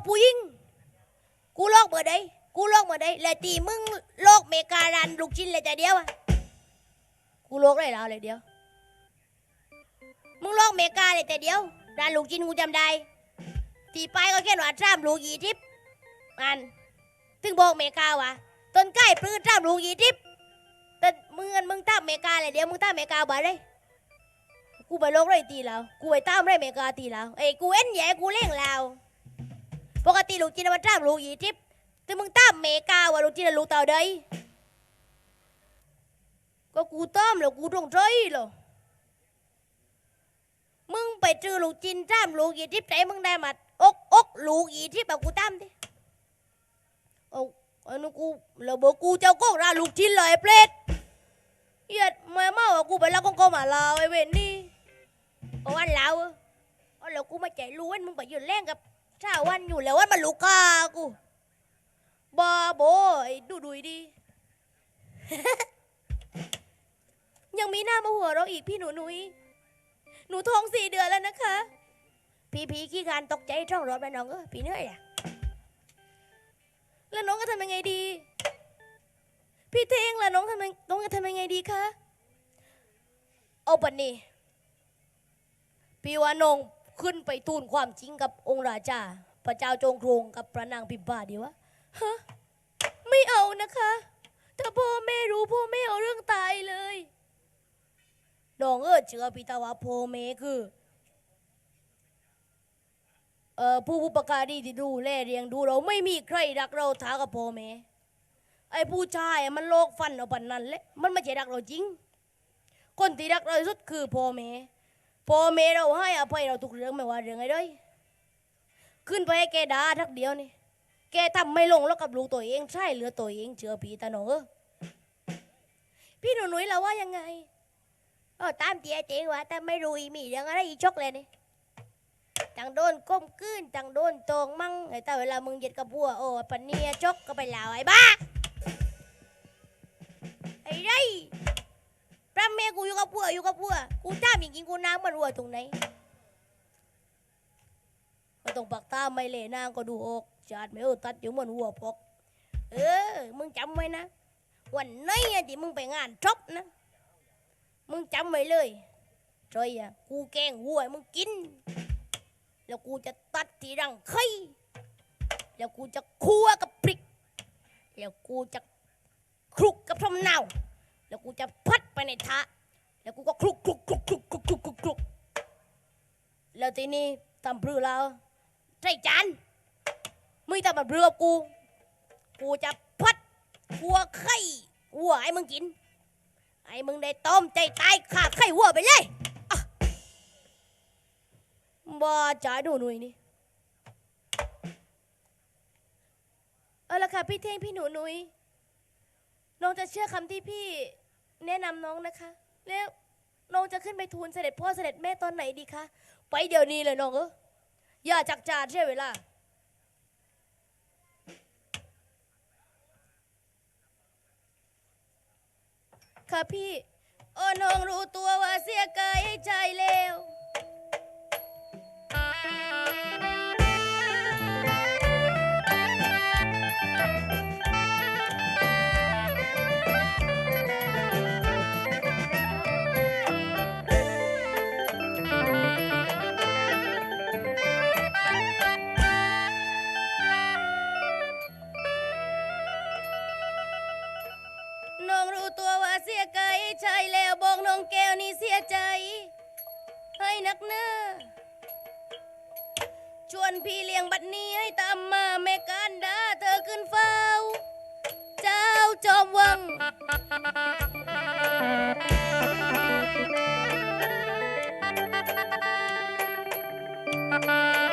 อกผู้หญิง กูลอกเบอร์ใดกูลอกเบอร์ใดแล้วตีมึงลอกเมการันลูกชิ้นเลยแต่เดียวอะกูลอกได้แล้วเลยเดียว มึงลอกเมกาเลยแต่เดียวร้านลูกชิ้นกูจำได้ตีไปก็แค่หนวดจ้ามลูกยีทิพย์อันถึงบอกเมกาวะต้นใกล้ปลื้ดจ้ามลูกยีทิพแต่มึงมึงตามเมกาเลยเดียวมึงตามเมกาบ่ได้กูไปลอกไรตีแล้ว กูไปตามไรเมกาตีแล้ว เอ้กูเอ็นแย่กูเล่งแล้ว ปกติลูกจีนมันจ้ามลูกยีทิพย์แต่มึงตามเมกาวะลูกจีนลูกเต่าใดก็กูตามแล้วกูต้องใจเหรอมึงไปเจอลูกจินจ้ามลูกยีทิพย์ไหนมึงได้มาอกอกลูกยีทิพย์แบบกูตามดิเอาอันนู้กูเราบอกกูเจ้าก็ราลูกจินเลยเปรตเหี้ยดมาเมาว่ากูไปแล้วก็ก็มาลาวไอ้เวนนี่เอาวันลาวออเอาแล้วกูมาใจรู้ว่ามึงไปยืนแรงกับ ชาววันอยู่แล้วว่ามันลูกากูบ้าโบไอ้ดูดุยดี ยังมีหน้ามาหัวเราอีกพี่หนูหนุยหนูท้องสี่เดือนแล้วนะคะ พี่พีขี้การตกใจช่องรถไปน้องเออพี่เหนื่อยอะแล้วน้องก็ทำยังไงดี พี่เท่งล่ะน้องทำยังน้องจะทำยังไงดีคะเอาปันนี่พี่ว่าน้อง ขึ้นไปทูลความจริงกับองค์ราชา พระเจ้าจงโครงกับพระนางพิมพาดีวะฮะไม่เอานะคะถ้าพ่อแม่รู้พ่อแม่เอาเรื่องตายเลยน้องเออเชื่อพี่ตาวาพ่อแม่คือเอ่อผู้บุประการีที่ดูแลเลี้ยงดูเราไม่มีใครรักเราท่ากับพ่อแม่ไอ้ผู้ชายมันโลกฟันเอาปันนั้นแหละมันไม่ใช่รักเราจริง คนที่รักเราที่สุดคือพ่อแม่ พ่อแม่เราให้อภัยเราทุกเรื่องไม่ว่าเรื่องอะไรเลยขึ้นไปให้แกด่าทักเดียวนี่ แกทำไม่ลงแล้วกับลูกตัวเองใช่เหลือตัวเองเชื่อพี่ตาหนองเออพี่หนูหนุ่ยเราว่ายังไงเออตามเตียเจงว่าแต่ไม่รู้อีมีเรื่องอะไรอีชกเลยนี่ต่างโดนก้มกืนต่างโดนตรงมั่งไอ้แต่เวลามึงเหย็ดกับบัวโอ้ปันเนียชกก็ไปลาวไอ้บ้าไอ้ไร ระเมียกูอยู่กับบัวอยู่กับบัวกูจ้ามจริงๆกูน้ำมันรัวตรงไหนมาตรงปากตาไม่เล่นางก็ดูออกจาดไม่เออตัดอยู่มันหัวปอกเออ มึงจำไว้นะ วันนี้อะที่มึงไปงานจบนะ มึงจำไว้เลยจอยอะกูแกงวัวมึงกิน แล้วกูจะตัดที่รังไข่แล้วกูจะคั่วกับพริก แล้วกูจะคลุกกับทำเน่า แล้วกูจะพัดไปในทะแล้วกูก็คลุกคลุกคลุกคลุกคลุกคลุกคลุกคลุกแล้วทีนี้ตำพรือเราใส่จานมึงตำเรือ่กู กูจะพัดคั่วไข่วัวให้มึงกิน ไอ้มึงได้ต้มใจตายขาดไข่วัวไปเลยอะบ้าจ่ายหนูหนุ่ยนี่เอาละค่ะพี่เท่งพี่หนูหนุ่ยน้องจะเชื่อคำที่พี่ แนะนำน้องนะคะ แล้วน้องจะขึ้นไปทูลเสด็จพ่อเสด็จแม่ตอนไหนดีคะ ไปเดี๋ยวนี้เลยน้องเอออย่าจักจานใช่เวลา ค่ะพี่ โอ้น้องรู้ตัวว่าเสียกายให้ใจเลว นักเน้าชวนพี่เลี้ยงบัดนี้ให้ตามมาแม่การดาเธอขึ้นเฝ้า เจ้าจอมวังอ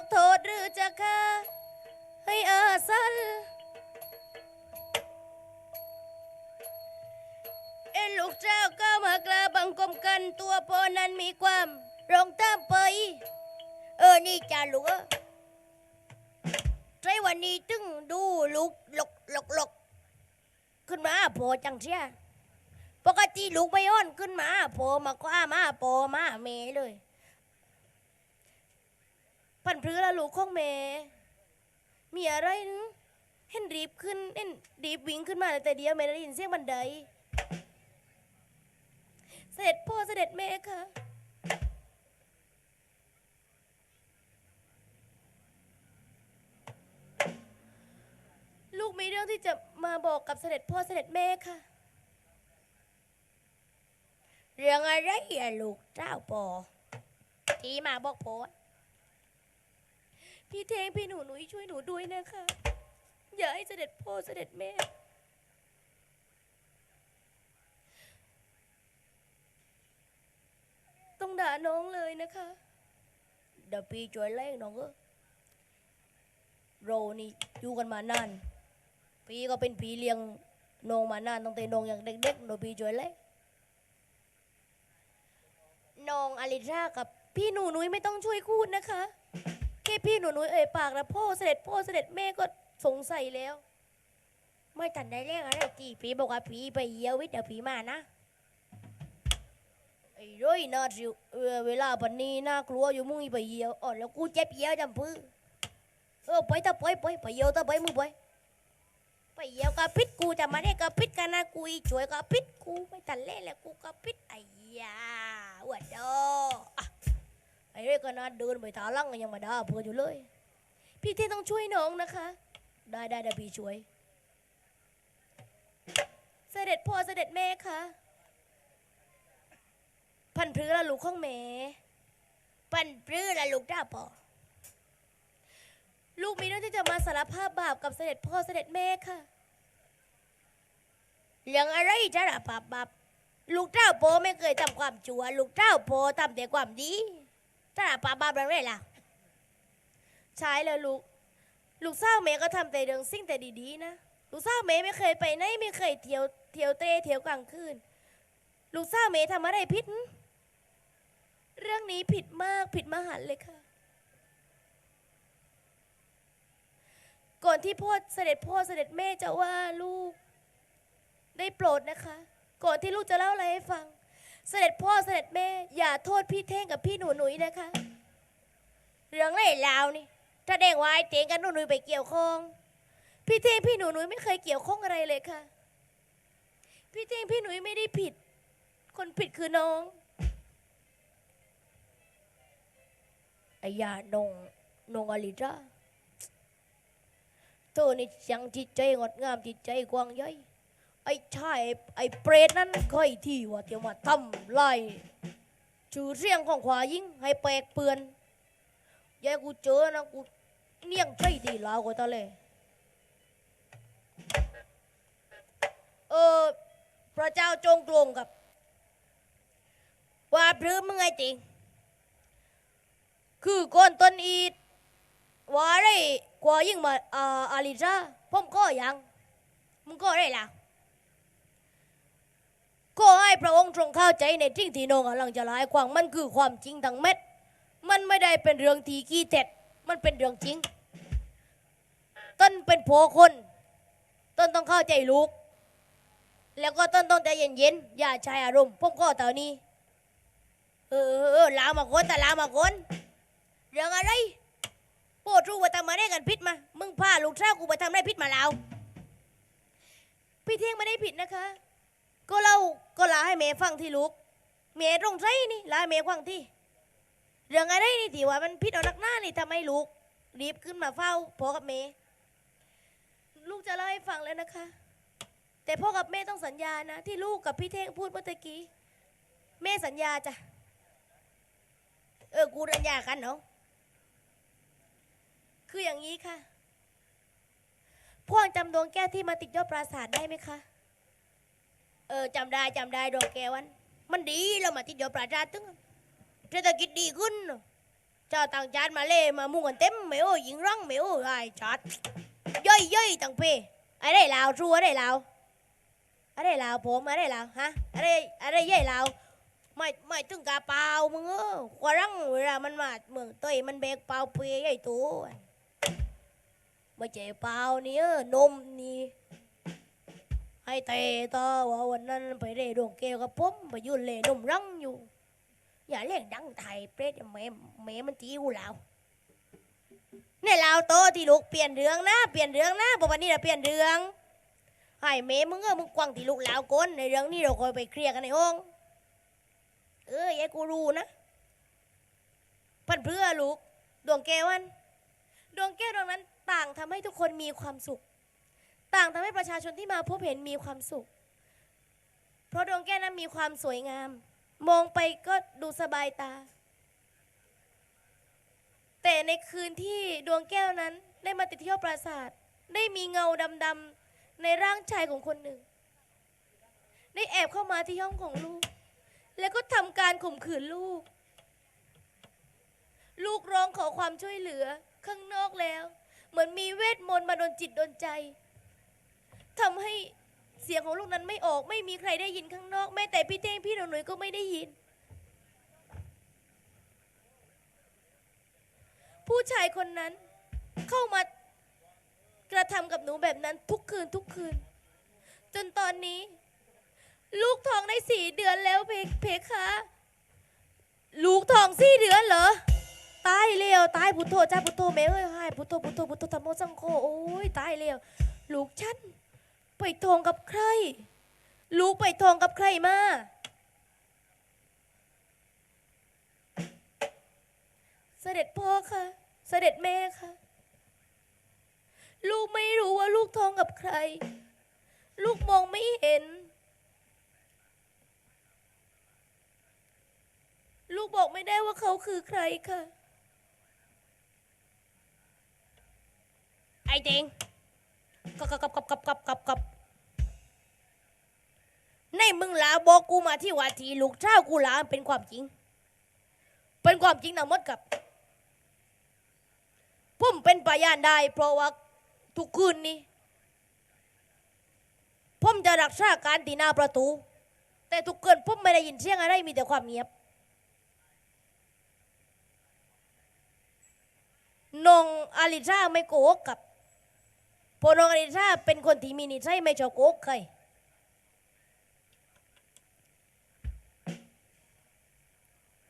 กโทษหรือจะฆ่าให้อาสันเอ็นลูกเจ้าก็มากลาบังกมกันตัวพอนั้นมีความรองตามไป เออ นี่จ้าหลูกเออใจวันนี้ตึงดูลูกหลกหลกหลกขึ้นมาพอจังเสียปกติลูกไม่อ้อนขึ้นมาโผมาคว้ามาโปมาเมเลย พันพรื้ละลูกข้องเมมีอะไรนึงเห็นรีบขึ้นเห็นรีบวิ่งขึ้นมาแต่เดียวไม่ได้ยินเสียงบันได เสด็จพ่อเสด็จแม่ค่ะลูกมีเรื่องที่จะมาบอกกับเสด็จพ่อเสด็จแม่ค่ะ เรื่องอะไรอะลูกเจ้าปอที่มาบอกปอ พี่เทงพี่หนูหนุยช่วยหนูด้วยนะคะ อย่าให้เสด็จพ่อเสด็จแม่ ต้องด่าน้องเลยนะคะ เดี๋ยวพี่ช่วยแรงน้องเออโรนี่อยู่กันมานาน พี่ก็เป็นพี่เลี้ยงน้องมานานตั้งแต่น้องยังเด็กๆหนูพี่ช่วยแรงน้องอลิซากับพี่หนูนุ้ยไม่ต้องช่วยพูดนะคะ ค่พี่หนูนุ้ยเอ่ยปากแล้วพ่อเสด็จพ่อเสด็จแม่ก็สงสัยแล้ว ไม่ทันได้เรียกอะไรจีพีบอกว่าพีไปเยี่ยววิทย์เดี๋ยวพีมานะไอ้ร้อยน่าสิเออเวลาปันนี้น่ากลัวอยู่มึงไปเยี่ยวอ๋อแล้วกูเจ็บเยี่ยวจำพื้เออไปตะไปไปไปเยี่ยวตะไปมึงไปไปเยี่ยวกับพิษกูจะมาได้กับพิษกันนะกูช่วยกับพิษกูไม่ทันเล่นแล้วกูกับพิษไอ้ยาอวดโดอ ไอ้เรื่องก็น่าเดินไปทาลังยังมาด่าเพื่อนอยู่เลย พี่เทต้องช่วยน้องนะคะ ได้ได้เดี๋ยวพี่ช่วย เสด็จพ่อเสด็จแม่คะ พันพื้ละลูกของแม่พันพื้ละลูกเจ้าพ่อลูกมีเรื่องที่จะมาสารภาพบาปกับเสด็จพ่อเสด็จแม่ค่ะเรื่องอะไรจะรับปาบาปลูกเจ้าโปไม่เคยทำความชั่ว ลูกเจ้าโปทำแต่ความดี ถ้าปาบาปอะไรล่ะใช่แล้วลูก ลูกสาวเมย์ก็ทำแต่เรื่องสิ่งแต่ดีๆนะ ลูกสาวเมย์ไม่เคยไปไหนไม่เคยเที่ยวเที่ยวเตะเที่ยวกลางคืน ลูกสาวเมย์ทำอะไรผิด เรื่องนี้ผิดมากผิดมหันเลยค่ะ ก่อนที่พ่อเสด็จพ่อเสด็จแม่จะว่าลูก ได้โปรดนะคะ ก่อนที่ลูกจะเล่าอะไรให้ฟัง เสด็จพ่อเสด็จแม่ อย่าโทษพี่เท่งกับพี่หนูหนุยนะคะ เรื่องเล่ราวนี่ ถ้าเด้งวายเตงกับหนูหนุยไปเกี่ยวข้อง พี่เท่งพี่หนูหนุยไม่เคยเกี่ยวข้องอะไรเลยค่ะ พี่เท่งพี่หนุยไม่ได้ผิด คนผิดคือน้องไอ้ยานงนงอลิจ้าเธอนี่ยังจิตใจงดงามจิตใจกว้างใหญ่ ไอ้ชายไอ้เปรตนั้นเคยที่ว่าเที่ยวมาทำลายชื่อเสียงของขวายิงให้แปลกเปือนยายกูเจอนะกูเนียงใจดีลาวกว่าตะเลยเออพระเจ้าจงกลงกับ ว่าพรื้มึงไงจริง คือก้นต้นอีดว่าไรกว่ายิ่งมาอาอาลิซาผมก็ยังมึงก็ได้ล่ะ ก็ให้พระองค์ทรงเข้าใจในสิ่งที่น้องกำลังจะลายความมันคือความจริงทั้งเม็ด มันไม่ได้เป็นเรื่องทีขี้เท็จมันเป็นเรื่องจริงต้นเป็นผัวคนต้นต้องเข้าใจลูก แล้วก็ต้นต้องใจเย็นๆอย่าใช้อารมณ์ผมก็เต่านี้เออเออลามาคนแต่ลามาคนเรื่องอะไรโปรดรู้ว่าทำมาได้กันพิษมา มึงพาลูกชากูไปทำได้พิษมาแล้วพี่เท่งไม่ได้ผิดนะคะ ก็เล่าก็ลาให้เมย์ฟังที่ลูก เมย์ตรงใจนี่ลาให้เมย์ฟังที่ เรื่องอะไรนี่ที่ว่ามันพิษเอานักหน้านี่ทำให้ลูก รีบขึ้นมาเฝ้าพ่อกับเมย์ลูกจะเล่าให้ฟังแล้วนะคะ แต่พ่อกับแม่ต้องสัญญานะ ที่ลูกกับพี่เท่งพูดเมื่อกี้แม่สัญญาจ้ะเออกูสัญญากันเนาะคืออย่างนี้ค่ะพ่วงจำดวงแก้วที่มาติดยอดปราสาทได้ไหมคะ เออจำได้จำได้ดวงแก้ววันมันดีแล้วมาติดยอดปราสาตึงเศรษฐกิจดีขึ้นเนอะเจ้าต่างชาติมาเล่มามุ่งกันเต็มไม่โอ้ยิงรังไม่โอ้ไอ้ชาติย่อยย่อยต่างเพไอ้ได้ลาวชัวไอ้ได้ลาวไอ้ได้ลาวผมไอ้ได้ลาวฮะไอ้ได้ไอ้ได้ย่อยลาวไม่ไม่ถึงกาเปล่ามึงเออกว่ารังเวลามันมาเมืองเต้ยมันแบกเปล่าเปยใหญ่ตัวไม่ใช่เปล่านี่เออนมนี่ ให้เตะต่อว่าวันนั้นไปเร่ดวงแก้วกับผมไปยืนเล่นมรังอยู่ อย่าเล่นดังไทยเปรตแม่แม่มันจิ้วเราเนี่ยเราโตที่ลูกเปลี่ยนเรื่องนะเปลี่ยนเรื่องนะบอกวันนี้เราเปลี่ยนเรื่องให้แม่มึงเออมึงกวางที่ลูกลาวก้นในเรื่องนี้เราคอยไปเคลียร์กันในห้องเออยายกูรู้นะพันเพื่อลูกดวงแก้วัน ดวงแก้วดวงนั้นต่างทำให้ทุกคนมีความสุข ต่างทำให้ประชาชนที่มาพบเห็นมีความสุข เพราะดวงแก้วนั้นมีความสวยงาม มองไปก็ดูสบายตา แต่ในคืนที่ดวงแก้วนั้นได้มาติดเที่ยวปราสาท ได้มีเงาดำๆในร่างชายของคนหนึ่ง ได้แอบเข้ามาที่ห้องของลูก แล้วก็ทำการข่มขืนลูก ลูกร้องขอความช่วยเหลือข้างนอกแล้ว เหมือนมีเวทมนต์มาโดนจิตโดนใจ ทำให้เสียงของลูกนั้นไม่ออก ไม่มีใครได้ยินข้างนอก แม้แต่พี่เท่งพี่หนุ่ยก็ไม่ได้ยิน ผู้ชายคนนั้นเข้ามากระทำกับหนูแบบนั้นทุกคืนทุกคืน จนตอนนี้ ลูกท้องได้สี่เดือนแล้วเพเพคะลูกท้องสี่เดือนเหรอ ตายเร็วตายพุทโธจ้าพุทโธแม่เอ้ยให้พุทโธพุทโธพุทโธธรรมโมสังโฆโอ้ยตายเร็วลูกฉัน ไปทองกับใคร ลูกไปทองกับใครมาเสด็จพ่อค่ะ เสด็จแม่ค่ะ ลูกไม่รู้ว่าลูกท้องกับใคร ลูกมองไม่เห็น ลูกบอกไม่ได้ว่าเขาคือใครค่ะ ไอ้เจง กับกับกับกับกับกับกับในมึงลาบอกกูมาที่วัดทีลูกเจ้ากูลาเป็นความจริง เป็นความจริงทั้งมดกับผมเป็นพยานได้ เพราะว่าทุกคืนนี้ผมจะรักษาการที่หน้าประตู แต่ทุกคืนผมไม่ได้ยินเสียงอะไรมีแต่ความเงียบนงอาลิซ่าไม่โกหกกับ พราะน้องอาลิซาเป็นคนที่มีนิสัยไม่ชอบโกกใคร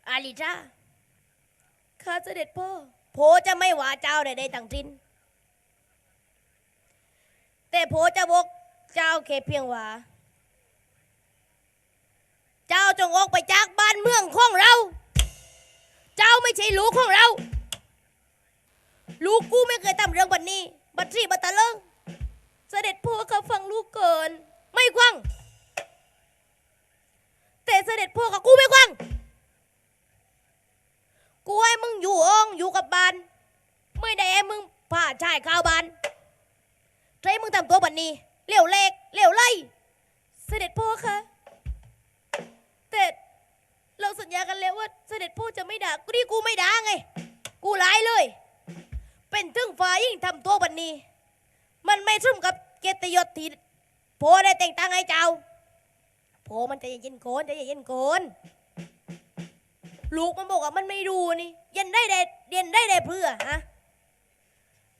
อาลิซาข้าเสด็จพ่อโพจะไม่หวาเจ้าใดๆต่างทินแต่โพจะบอกเจ้าแค่เพียงว่า เจ้าจงออกไปจากบ้านเมืองของเรา เจ้าไม่ใช่ลูกของเรา ลูกกูไม่เคยทำเรื่องแบบนี้ บัตรีบัตรตะเลิงเสด็จพ่อเขาฟังลูกเกิน ไม่ควัง แต่เสด็จพ่อกับกูไม่ควัง กูให้มึงอยู่อ้องอยู่กับบ้าน ไม่ได้ให้มึงผ่าชายข้าวบ้านใช้มึงทำตัวแบบนี้เหลวเล็กเหลวไล่เสด็จพ่อคะแต่เราสัญญากันแล้วว่าเสด็จพ่อจะไม่ด่ากูนี่กูไม่ด่าไง กูร้ายเลย เป็นถึงฝ่ายยิ่งทำตัวบันนี้ มันไม่สุ่มกับเกียรติยศที่โพได้แต่งตั้งให้เจ้าโพมันใจะเย็นโกนใจะเย็นโกนลูกมันบอกว่ามันไม่รู้นี่เย็นได้เด็ดเย็นได้เด็ดเพื่อฮะ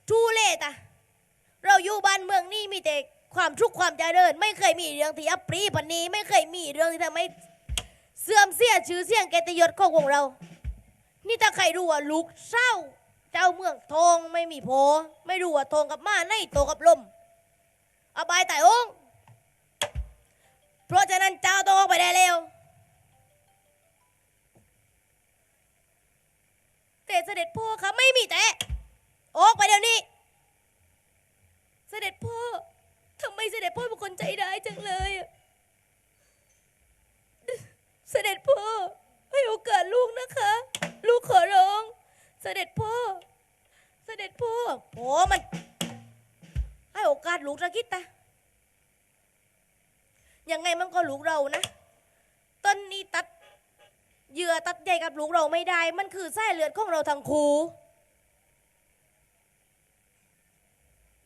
ทูเล่ตะเราอยู่บ้านเมืองนี่มีแต่ความทุกข์ความเจริญ ไม่เคยมีเรื่องที่อับปรีปันนี้ ไม่เคยมีเรื่องที่ทำให้เสื่อมเสียชื่อเสียงเกียรติยศของวงเรา นี่ถ้าใครรู้ว่าลูกเศร้า ทองไม่มีโพ ไม่รู้ว่าทองกับม้าในโตกับลม อบายแต่องค์เพราะฉะนั้นเจ้าต้องออกไปได้เร็วแต่เสด็จพ่อครับไม่มีแต่ออกไปเดี๋ยวนี้ เสด็จพ่อทำไมเสด็จพ่อเป็นคนใจร้ายจังเลยอะเสด็จพ่อให้โอกาสลูกนะคะ ลูกขอร้อง เสด็จพ่อ สด็จพ่อโอ้มัน ให้โอกาสลูกสักคิดตะยังไงมันก็ลูกเรานะ ต้นนี้ตัดเหยื่อตัดใหญ่กับลูกเราไม่ได้ มันคือสายเลือดของเราทั้งคู่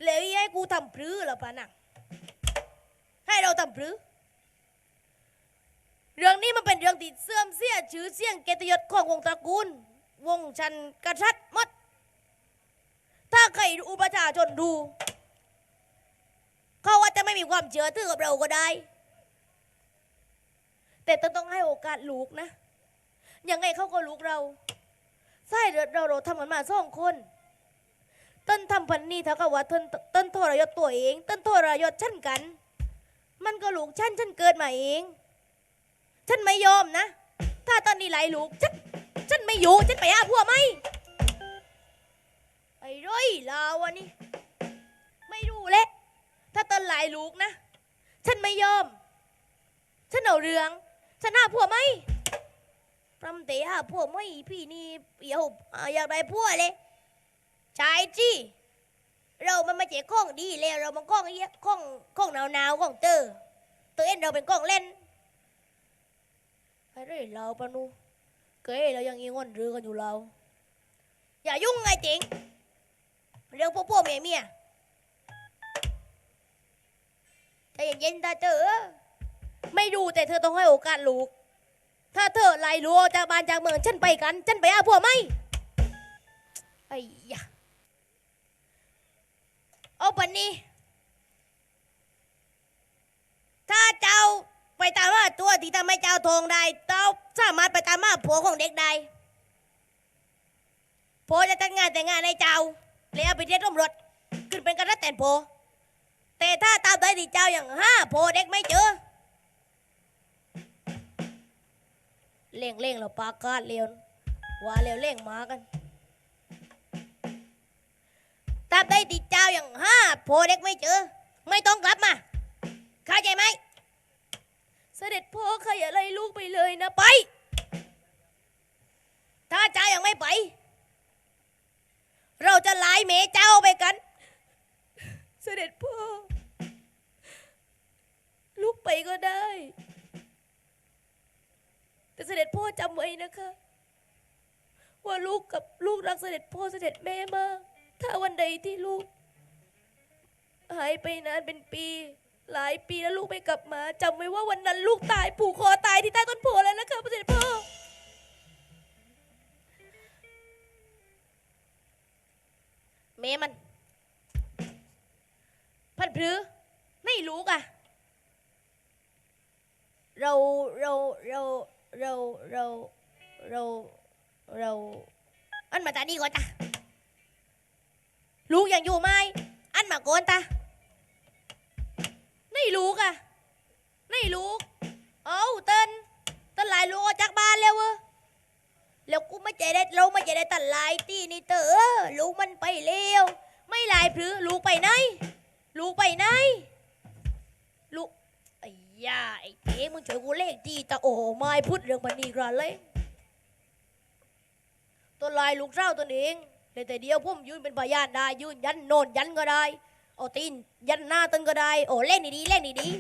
แล้วอีให้กูทำพรื้เหรอปะนังให้เราทำพรื้เรื่องนี้มันเป็นเรื่องที่เสื่อมเสียชื่อเสียงเกียรติยศของวงตระกูล วงชันกระชัดมด ถ้าใครอุปชาชนดู เขาว่าจะไม่มีความเชื่อถือกับเราก็ได้ แต่ต้องต้องให้โอกาสลูกนะ ยังไงเขาก็ลูกเราใช่เราเราเราทำกันมาสองคนต้นทำพันนี้เท่ากับว่าต้นต้นทรยศตัวเองต้นทรยศฉันกัน มันก็ลูกฉันฉันเกิดมาเองฉันไม่ยอมนะ ถ้าตอนนี้ไหลลูกฉันฉันไม่อยู่ฉันไปหาผัวไหม ไอ้ร้อยลาวะนี่ ไม่รู้แหละถ้าตอนไหลลูกนะ ฉันไม่ยอม ฉันเอาเรื่อง ฉันหาผัวไหมพรำเตะหาผัวไหมพี่นี่เดี๋ยวอ่าอยากได้ผัวเลยใช่จีเรามันม่ใช่ข้องดีแล้ว เรามันข้องเอี้ยข้องข้องหนาวหนาวข้องเตอเตอเอ็นเราเป็นข้องเล่นไอ้เรื่องเราปะนูเกยเรายังอีงอนเรือกันอยู่เรา อย่ายุ่งไงจริง เรื่องพวกพวกเมียเมียใจเย็นๆตาเจอไม่ดูแต่เธอต้องให้โอกาสลูก ถ้าเธอไล่ลูกจากบ้านจากเมืองฉันไปกัน ฉันไปหาพวกไหมไอ้ยะเอาปันนี้ ถ้าเจ้าไปตามหาตัวที่ทำให้เจ้าทองได้เจ้าสามารถไปตามหาผัวของเด็กได้ผัวจะแต่งงานแต่งงานให้เจ้า แล้วไปเรียกตำรวจขึ้นเป็นกระดับแต่นผัวแต่ถ้าตามได้ที่เจ้าอย่างห้าผัวเด็กไม่เจอเล่งเล่งเราปากาดเลียวว่าเลียวเล่งมากันตามได้ติดเจ้าอย่างห้าโพเด็กไม่เจอ ไม่ต้องกลับมาเข้าใจไหมเสด็จพ่อใครอะไรลูกไปเลยนะไป ถ้าเจ้ายังไม่ไป เราจะไล่เมเจ้าไปกัน เสด็จพ่อลูกไปก็ได้ แต่เสด็จพ่อจำไว้นะคะ ว่าลูกกับลูกรักเสด็จพ่อเสด็จแม่มาก ถ้าวันใดที่ลูก หายไปนานเป็นปี หลายปีแล้วลูกไม่กลับมาจำไว้ว่าวันนั้นลูกตายผูกคอตายที่ใต้ต้นโพแล้วนะคะเสด็จพ่อ มมัน พันพรือไม่รู้กะเราเราเราเราเราเราเราอันมาตานี่ก่อนจ้ะลูกยังอยู่ไหมอันมาโกนตาไม่ลูกอะไม่ลูกเอาเต้นเต้นหลายลูกออกจากบ้านแล้วเวะ แล้วกูไม่ใจได้เราไม่ใจได้ตันหลายตีนี่เตอลูกมันไปเร็วไม่ลายพรือลูกไปไหน ลูกไปไหน ลูกไอ้ยาไอ้เต้มึงช่วยกูเลขดีตาโอ้ไม่พูดเรื่องมันอีกแล้วเลยตัวลายลูกเศร้าตัวเองแต่แต่เดียวผมยืนเป็นพยานได้ยืนยันโนนยันก็ได้เอาตีนยันหน้าตึงก็ได้โอ้เล่นดีๆเล่นดีๆ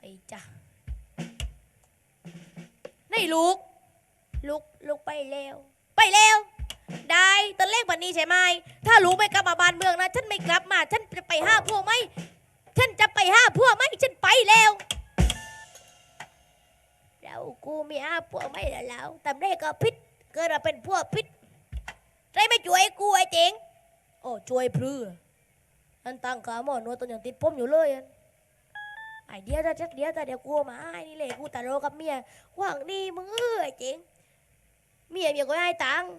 ไอ้จ้าะนี่ลูกลูกลูกไปแล้วไปแล้วได้ตอนเลขวันนี้ใช่ไหม ถ้าลูกไม่กลับมาบ้านเมืองนะ ฉันไม่กลับมา ฉันจะไปห้าพวกไหม ฉันจะไปห้าพวกไหม ฉันไปแล้วเรากูมีอาพวกไม่แล้วแล้วทำได้ก็พิษเกิดมาเป็นพวกพิษใจไม่ช่วยกูไอ้เจ๋งโอ้ช่วยพรืออันตั้งขาหมอนวดตัวอย่างติดผมอยู่เลยอัน ไอเดียวจะจัดเดียวแต่เดี๋ยวกลัวมาไอ้นี่เลยกูตะโรกับเมียหวังดีมึงเออไอ้เจ๋งเมียเมียก็ให้ตังค์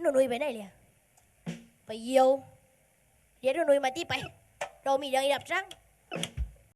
หนูนุยไปไหนเลยอะไปเยี่ยวเดี๋ยวหนูนุยมาที่ไป เรามีเรื่องอีดับซัง